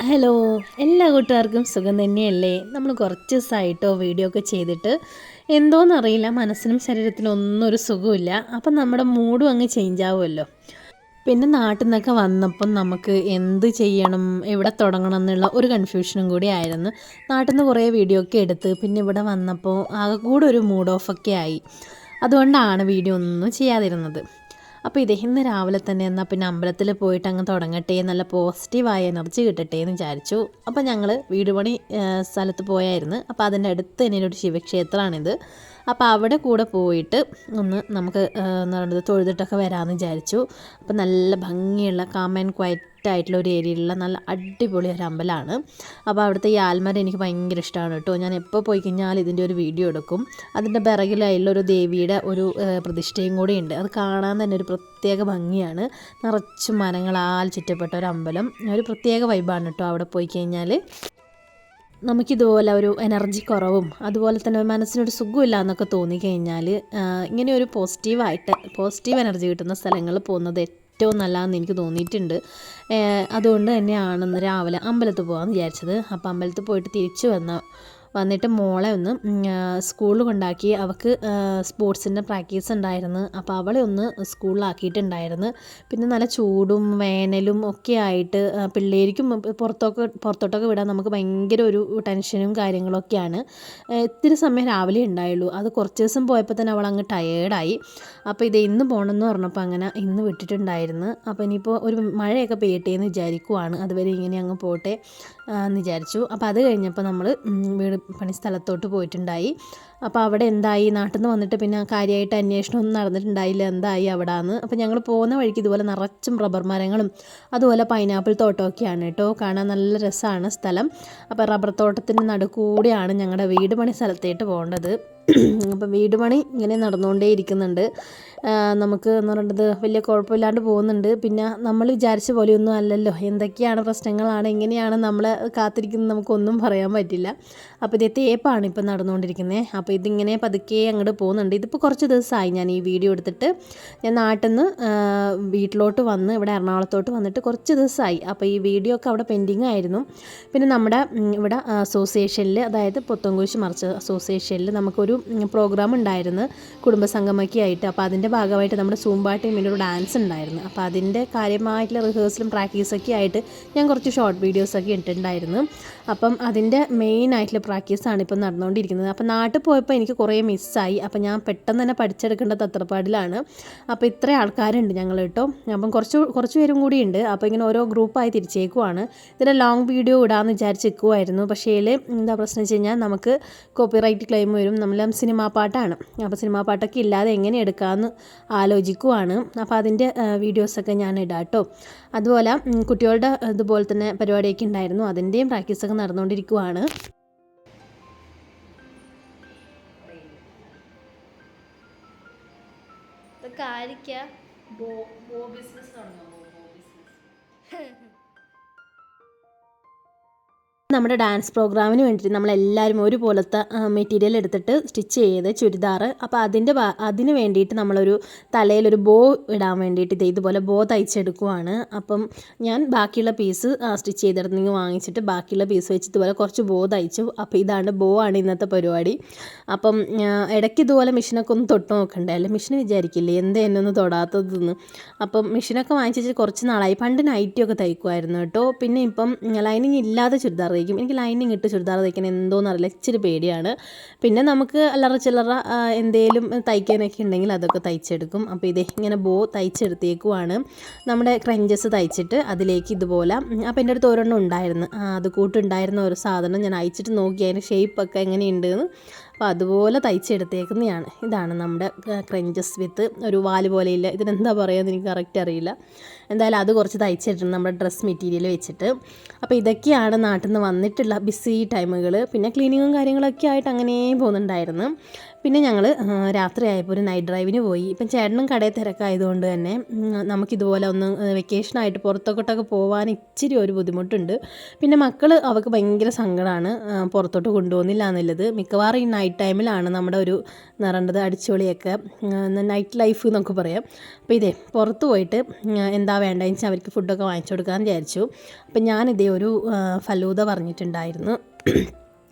Hello എല്ലാ കൂട്ടുകാർക്കും സുഖം തന്നെയല്ലേ? നമ്മൾ കുറച്ച് ദിവസമായിട്ടോ വീഡിയോ ഒക്കെ ചെയ്തിട്ട്. എന്തോന്നറിയില്ല മനസ്സിനും ശരീരത്തിനും ഒന്നും ഒരു സുഖമില്ല അപ്പം നമ്മുടെ മൂഡും അങ്ങ് ചേഞ്ച് ആവുമല്ലോ. പിന്നെ നാട്ടിൽ നിന്നൊക്കെ വന്നപ്പം നമുക്ക് എന്ത് ചെയ്യണം എവിടെ തുടങ്ങണം എന്നുള്ള ഒരു കൺഫ്യൂഷനും കൂടി ആയിരുന്നു. നാട്ടിൽ നിന്ന് കുറേ വീഡിയോ ഒക്കെ എടുത്ത് പിന്നെ ഇവിടെ വന്നപ്പോൾ ആകെ കൂടെ ഒരു മൂഡ് ഓഫൊക്കെ ആയി. അതുകൊണ്ടാണ് വീഡിയോ ഒന്നും ചെയ്യാതിരുന്നത്. അപ്പോൾ ഇദ്ദേഹം ഇന്ന് രാവിലെ തന്നെ എന്നാൽ പിന്നെ അമ്പലത്തിൽ പോയിട്ട് അങ്ങ് തുടങ്ങട്ടെ നല്ല പോസിറ്റീവായ എനർജി കിട്ടട്ടെ എന്ന് വിചാരിച്ചു. അപ്പോൾ ഞങ്ങൾ വീട് പണി സ്ഥലത്ത് പോയായിരുന്നു. അപ്പോൾ അതിന്റെ അടുത്ത് തന്നെ ഒരു ശിവക്ഷേത്രമാണിത്. അപ്പോൾ അവിടെ കൂടെ പോയിട്ട് ഒന്ന് നമുക്ക് എന്താ പറയുന്നത് തൊഴുതിട്ടൊക്കെ വരാമെന്ന് വിചാരിച്ചു. അപ്പോൾ നല്ല ഭംഗിയുള്ള കാം ആൻഡ് ക്വയറ്റ് ആയിട്ടുള്ള ഒരു ഏരിയയിലുള്ള നല്ല അടിപൊളി ഒരു അമ്പലമാണ്. അപ്പോൾ അവിടുത്തെ ഈ എനിക്ക് ഭയങ്കര ഇഷ്ടമാണ് കേട്ടോ. ഞാൻ എപ്പോൾ പോയി കഴിഞ്ഞാൽ ഇതിന്റെ ഒരു വീഡിയോ എടുക്കും. അതിന്റെ പിറകിലായുള്ള ഒരു ദേവിയുടെ ഒരു പ്രതിഷ്ഠയും കൂടി ഉണ്ട്. അത് കാണാൻ തന്നെ ഒരു പ്രത്യേക ഭംഗിയാണ്. നിറച്ച് മരങ്ങളാൽ ചുറ്റപ്പെട്ട ഒരു അമ്പലം. ഒരു പ്രത്യേക വൈബാണ് കേട്ടോ അവിടെ പോയി കഴിഞ്ഞാൽ നമുക്കിതുപോലെ ഒരു എനർജി കുറവും അതുപോലെ തന്നെ മനസ്സിനൊരു സുഖമില്ല എന്നൊക്കെ തോന്നിക്കഴിഞ്ഞാൽ ഇങ്ങനെ ഒരു പോസിറ്റീവായിട്ട് പോസിറ്റീവ് എനർജി കിട്ടുന്ന സ്ഥലങ്ങളിൽ പോകുന്നത് ഏറ്റവും നല്ലതെന്ന് എനിക്ക് തോന്നിയിട്ടുണ്ട്. അതുകൊണ്ട് തന്നെയാണെന്ന് രാവിലെ അമ്പലത്തിൽ പോകാമെന്ന് വിചാരിച്ചത്. അപ്പോൾ അമ്പലത്തിൽ പോയിട്ട് തിരിച്ചു വന്ന വന്നിട്ട് മോളെ ഒന്ന് സ്കൂളിൽ കൊണ്ടാക്കി അവൾക്ക് സ്പോർട്സിന്റെ പ്രാക്ടീസ് ഉണ്ടായിരുന്നു. അപ്പോൾ അവളെ ഒന്ന് സ്കൂളിലാക്കിയിട്ടുണ്ടായിരുന്നു. പിന്നെ നല്ല ചൂടും വേനലും ഒക്കെ ആയിട്ട് പിള്ളേർക്കും പുറത്തൊക്കെ പുറത്തോട്ടൊക്കെ വിടാൻ നമുക്ക് ഭയങ്കര ഒരു ടെൻഷനും കാര്യങ്ങളൊക്കെയാണ്. ഇത്തിരി സമയം രാവിലെ ഉണ്ടായുള്ളൂ. അത് കുറച്ച് ദിവസം പോയപ്പോൾ തന്നെ അവൾ അങ്ങ് ടയേർഡായി അപ്പോൾ ഇത് ഇന്ന് പോകണമെന്ന് പറഞ്ഞപ്പോൾ അങ്ങനെ ഇന്ന് വിട്ടിട്ടുണ്ടായിരുന്നു. അപ്പോൾ ഇനിയിപ്പോൾ ഒരു മഴയൊക്കെ പെയ്യട്ടെ എന്ന് വിചാരിക്കുവാണ്. അതുവരെ ഇങ്ങനെ അങ്ങ് പോട്ടെ എന്ന് വിചാരിച്ചു. അപ്പോൾ അത് കഴിഞ്ഞപ്പോൾ നമ്മൾ വീട് പണി സ്ഥലത്തോട്ട് പോയിട്ടുണ്ടായി. അപ്പോൾ അവിടെ എന്തായി? നാട്ടിൽ നിന്ന് വന്നിട്ട് പിന്നെ കാര്യമായിട്ട് അന്വേഷണമൊന്നും നടന്നിട്ടുണ്ടായില്ല. എന്തായി അവിടെ നിന്ന് അപ്പോൾ ഞങ്ങൾ പോകുന്ന വഴിക്ക് ഇതുപോലെ നിറച്ചും റബ്ബർ മരങ്ങളും അതുപോലെ പൈനാപ്പിൾ തോട്ടമൊക്കെയാണ് കേട്ടോ. കാണാൻ നല്ല രസമാണ് സ്ഥലം. അപ്പോൾ റബ്ബർ തോട്ടത്തിന്റെ നടുക്കൂടെയാണ് ഞങ്ങളുടെ വീട് പണി സ്ഥലത്തേട്ട് പോകേണ്ടത്. അപ്പം വീട് പണി ഇങ്ങനെ നടന്നുകൊണ്ടേ ഇരിക്കുന്നുണ്ട്. നമുക്ക് എന്ന് പറയുന്നത് വലിയ കുഴപ്പമില്ലാണ്ട് പോകുന്നുണ്ട്. പിന്നെ നമ്മൾ വിചാരിച്ച പോലെയൊന്നും അല്ലല്ലോ. എന്തൊക്കെയാണ് പ്രശ്നങ്ങളാണ്? എങ്ങനെയാണ് നമ്മളെ കാത്തിരിക്കുന്നത്? നമുക്കൊന്നും പറയാൻ പറ്റില്ല. അപ്പോൾ ഇത് തേപ്പാണ് ഇപ്പം നടന്നുകൊണ്ടിരിക്കുന്നത് അപ്പോൾ ഇതിങ്ങനെ പതുക്കെ അങ്ങോട്ട് പോകുന്നുണ്ട്. ഇതിപ്പോൾ കുറച്ച് ദിവസമായി ഞാൻ ഈ വീഡിയോ എടുത്തിട്ട്. ഞാൻ നാട്ടിൽ നിന്ന് വീട്ടിലോട്ട് വന്ന് ഇവിടെ എറണാകുളത്തോട്ട് വന്നിട്ട് കുറച്ച് ദിവസമായി. അപ്പോൾ ഈ വീഡിയോ ഒക്കെ അവിടെ പെൻഡിങ് ആയിരുന്നു. പിന്നെ നമ്മുടെ ഇവിടെ അസോസിയേഷനിൽ അതായത് പുത്തൻകുരിശ് മറിച്ച അസോസിയേഷനിൽ നമുക്കൊരു പ്രോഗ്രാം ഉണ്ടായിരുന്നു കുടുംബസംഗമൊക്കെ ആയിട്ട്. അപ്പോൾ അതിന്റെ ഭാഗമായിട്ട് നമ്മുടെ സൂമ്പാ ടീമിന്റെ ഒരു ഡാൻസ് ഉണ്ടായിരുന്നു. അപ്പോൾ അതിന്റെ കാര്യമായിട്ടുള്ള റിഹേഴ്സലും പ്രാക്ടീസൊക്കെ ആയിട്ട് ഞാൻ കുറച്ച് ഷോർട്ട് വീഡിയോസൊക്കെ ഇട്ടിട്ടുണ്ടായിരുന്നു. അപ്പം അതിന്റെ മെയിൻ ആയിട്ടുള്ള പ്രാക്ടീസാണ് ഇപ്പം നടന്നുകൊണ്ടിരിക്കുന്നത്. അപ്പോൾ നാട്ടിൽ പോയപ്പോൾ എനിക്ക് കുറേ മിസ്സായി. അപ്പോൾ ഞാൻ പെട്ടെന്ന് തന്നെ പഠിച്ചെടുക്കേണ്ട തത്രപ്പാടിലാണ്. അപ്പോൾ ഇത്ര ആൾക്കാരുണ്ട് ഞങ്ങൾ കേട്ടോ. അപ്പം കുറച്ച് കുറച്ച് പേരും കൂടി ഉണ്ട്. അപ്പോൾ ഇങ്ങനെ ഓരോ ഗ്രൂപ്പായി തിരിച്ചേക്കുവാണ്. ഇതിന്റെ ലോങ് വീഡിയോ ഇടാമെന്ന് വിചാരിച്ച് നിൽക്കുമായിരുന്നു പക്ഷേ എന്താ പ്രശ്നം വെച്ച് കഴിഞ്ഞാൽ നമുക്ക് കോപ്പിറൈറ്റ് ക്ലെയിം വരും. നമ്മളെല്ലാം സിനിമാ പാട്ടാണ്. അപ്പോൾ സിനിമാ പാട്ടൊക്കെ ഇല്ലാതെ എങ്ങനെ എടുക്കാമെന്ന് ആലോചിക്കുവാണ്. അപ്പോൾ അതിന്റെ വീഡിയോസൊക്കെ ഞാൻ ഇടാം കേട്ടോ. അതുപോലെ കുട്ടികളുടെ ഇതുപോലെ തന്നെ പരിപാടിയൊക്കെ ഉണ്ടായിരുന്നു. അതിന്റെയും പ്രാക്ടീസൊക്കെ നടന്നുകൊണ്ടിരിക്കുവാണ്. ആയിരിക്കാ. ബോ ബോ ബിസിനസ് തുടങ്ങാം ബോ ബിസിനസ്. നമ്മുടെ ഡാൻസ് പ്രോഗ്രാമിന് വേണ്ടിയിട്ട് നമ്മളെല്ലാവരും ഒരുപോലത്തെ മെറ്റീരിയൽ എടുത്തിട്ട് സ്റ്റിച്ച് ചെയ്ത് ചുരിദാർ അപ്പോൾ അതിന്റെ അതിന് വേണ്ടിയിട്ട് നമ്മളൊരു തലയിലൊരു ബോ ഇടാൻ വേണ്ടിയിട്ട് ഇത് ഇതുപോലെ ബോ തയ്ച്ചെടുക്കുവാണ്. അപ്പം ഞാൻ ബാക്കിയുള്ള പീസ് സ്റ്റിച്ച് ചെയ്തെടുത്തെങ്കിൽ വാങ്ങിച്ചിട്ട് ബാക്കിയുള്ള പീസ് വെച്ച് ഇതുപോലെ കുറച്ച് ബോ തയ്ച്ചു. അപ്പോൾ ഇതാണ് ബോ ആണ് ഇന്നത്തെ പരിപാടി. അപ്പം ഇടയ്ക്ക് ഇതുപോലെ മെഷീനൊക്കെ ഒന്ന് തൊട്ട് നോക്കണ്ടേ? അല്ലെ? മെഷീൻ വിചാരിക്കില്ലേ? എന്ത് എന്നെ ഒന്ന് തൊടാത്തതെന്ന്. അപ്പം മെഷീനൊക്കെ വാങ്ങിച്ചിട്ട് കുറച്ച് നാളായി. പണ്ട് നൈറ്റിയൊക്കെ തയ്ക്കുമായിരുന്നു കേട്ടോ. പിന്നെ ഇപ്പം ലൈനിങ് ഇല്ലാതെ ചുരിദാർ എനിക്ക് ലൈനിങ് ഇട്ട് ചുരിദാർ തയ്ക്കാൻ എന്തോന്നറിയില്ല ഇച്ചിരി പേടിയാണ്. പിന്നെ നമുക്ക് അല്ലറ ചില്ലറ എന്തേലും തയ്ക്കാനൊക്കെ ഉണ്ടെങ്കിൽ അതൊക്കെ തയ്ച്ചെടുക്കും. അപ്പോൾ ഇതേ ഇങ്ങനെ ബോ തയ്ച്ചെടുത്തേക്കുവാണ്. നമ്മുടെ ക്രഞ്ചസ് തയ്ച്ചിട്ട് അതിലേക്ക് ഇതുപോലെ അപ്പോൾ എന്റെ അടുത്ത് ഒരെണ്ണം ഉണ്ടായിരുന്നു. അത് കൂട്ടുണ്ടായിരുന്ന ഒരു സാധനം ഞാൻ അയച്ചിട്ട് നോക്കി അതിന്റെ ഷേപ്പൊക്കെ എങ്ങനെയുണ്ടെന്ന് അപ്പോൾ അതുപോലെ തയ്ച്ചെടുത്തേക്കുന്നതാണ്. ഇതാണ് നമ്മുടെ ക്രഞ്ചസ് വിത്ത് ഒരു വാൽ പോലെയില്ല. ഇതിനെന്താ പറയുക എനിക്ക് കറക്റ്റ് അറിയില്ല. എന്തായാലും അത് കുറച്ച് തയ്ച്ചിട്ടുണ്ട് നമ്മുടെ ഡ്രസ്സ് മെറ്റീരിയൽ വെച്ചിട്ട്. അപ്പോൾ ഇതൊക്കെയാണ് നാട്ടിൽ നിന്ന് വന്നിട്ടുള്ള ബിസി ടൈമുകൾ പിന്നെ ക്ലീനിങ്ങും കാര്യങ്ങളൊക്കെ ആയിട്ട് അങ്ങനെ പോകുന്നുണ്ടായിരുന്നു. പിന്നെ ഞങ്ങൾ രാത്രി ആയപ്പോൾ ഒരു നൈറ്റ് ഡ്രൈവിന് പോയി. ഇപ്പം ചേട്ടനും കടയിൽ തിരക്കായതുകൊണ്ട് തന്നെ നമുക്കിതുപോലെ ഒന്ന് വെക്കേഷനായിട്ട് പുറത്തോട്ടൊക്കെ പോകാൻ ഇച്ചിരി ഒരു ബുദ്ധിമുട്ടുണ്ട്. പിന്നെ മക്കൾ അവർക്ക് ഭയങ്കര സങ്കടമാണ് പുറത്തോട്ട് കൊണ്ടുപോകുന്നില്ല എന്നുള്ളത്. മിക്കവാറും ഈ നൈറ്റ് ടൈമിലാണ് നമ്മുടെ ഒരു നിറണ്ടത് അടിച്ചുപൊളിയൊക്കെ നൈറ്റ് ലൈഫ് എന്നൊക്കെ പറയാം. അപ്പോൾ ഇതേ പുറത്ത് പോയിട്ട് എന്താ വേണ്ടതെന്ന് വെച്ചാൽ അവർക്ക് ഫുഡൊക്കെ വാങ്ങിച്ചു കൊടുക്കാമെന്ന് വിചാരിച്ചു. അപ്പം ഞാനിതേ ഒരു ഫലൂത പറഞ്ഞിട്ടുണ്ടായിരുന്നു.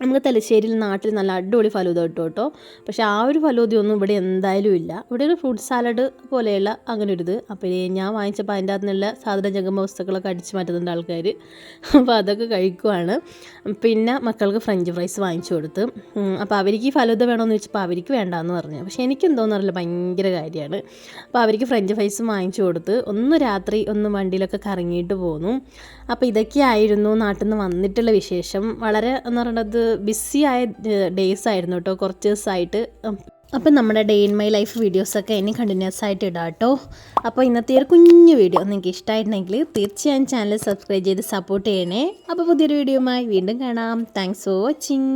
നമുക്ക് തലശ്ശേരിയിൽ നാട്ടിൽ നല്ല അടിപൊളി ഫലൂദ കിട്ടും കേട്ടോ. പക്ഷേ ആ ഒരു ഫലൂദയൊന്നും ഇവിടെ എന്തായാലും ഇല്ല. ഇവിടെ ഒരു ഫ്രൂട്ട് സാലഡ് പോലെയുള്ള അങ്ങനെ ഒരു ഇത്. അപ്പോൾ ഞാൻ വാങ്ങിച്ചപ്പോൾ അതിന്റെ അകത്ത് നിന്നുള്ള സാധന ജംഗമ വസ്തുക്കളൊക്കെ അടിച്ചു മാറ്റുന്നുണ്ട് ആൾക്കാർ അപ്പോൾ അതൊക്കെ കഴിക്കുവാണ്. പിന്നെ മക്കൾക്ക് ഫ്രഞ്ച് ഫ്രൈസ് വാങ്ങിച്ചു കൊടുത്ത്. അപ്പോൾ അവർക്ക് ഈ ഫലൂദ വേണമെന്ന് വെച്ചപ്പോൾ അവർക്ക് വേണ്ടാന്ന് പറഞ്ഞു. പക്ഷേ എനിക്ക് എന്തോന്ന് അറിയില്ല ഭയങ്കര കാര്യമാണ്. അപ്പോൾ അവർക്ക് ഫ്രഞ്ച് ഫ്രൈസ് വാങ്ങിച്ചു കൊടുത്ത് ഒന്ന് രാത്രി ഒന്ന് വണ്ടിയിലൊക്കെ കറങ്ങിയിട്ട് പോന്നു. അപ്പോൾ ഇതൊക്കെയായിരുന്നു നാട്ടിൽ നിന്ന് വന്നിട്ടുള്ള വിശേഷം. വളരെ എന്ന് പറയുന്നത് ബിസി ആയ ഡേയ്സ് ആയിരുന്നു കേട്ടോ കുറച്ച് ദിവസമായിട്ട്. അപ്പം നമ്മുടെ ഡേ ഇൻ മൈ ലൈഫ് വീഡിയോസൊക്കെ ഇനി കണ്ടിന്യൂസ് ആയിട്ട് ഇടാം കേട്ടോ. അപ്പോൾ ഇന്നത്തെ ഒരു കുഞ്ഞു വീഡിയോ നിങ്ങൾക്ക് ഇഷ്ടമായിട്ടുണ്ടെങ്കിൽ തീർച്ചയായും ചാനൽ സബ്സ്ക്രൈബ് ചെയ്ത് സപ്പോർട്ട് ചെയ്യണേ. അപ്പോൾ പുതിയൊരു വീഡിയോയുമായി വീണ്ടും കാണാം. Thanks for watching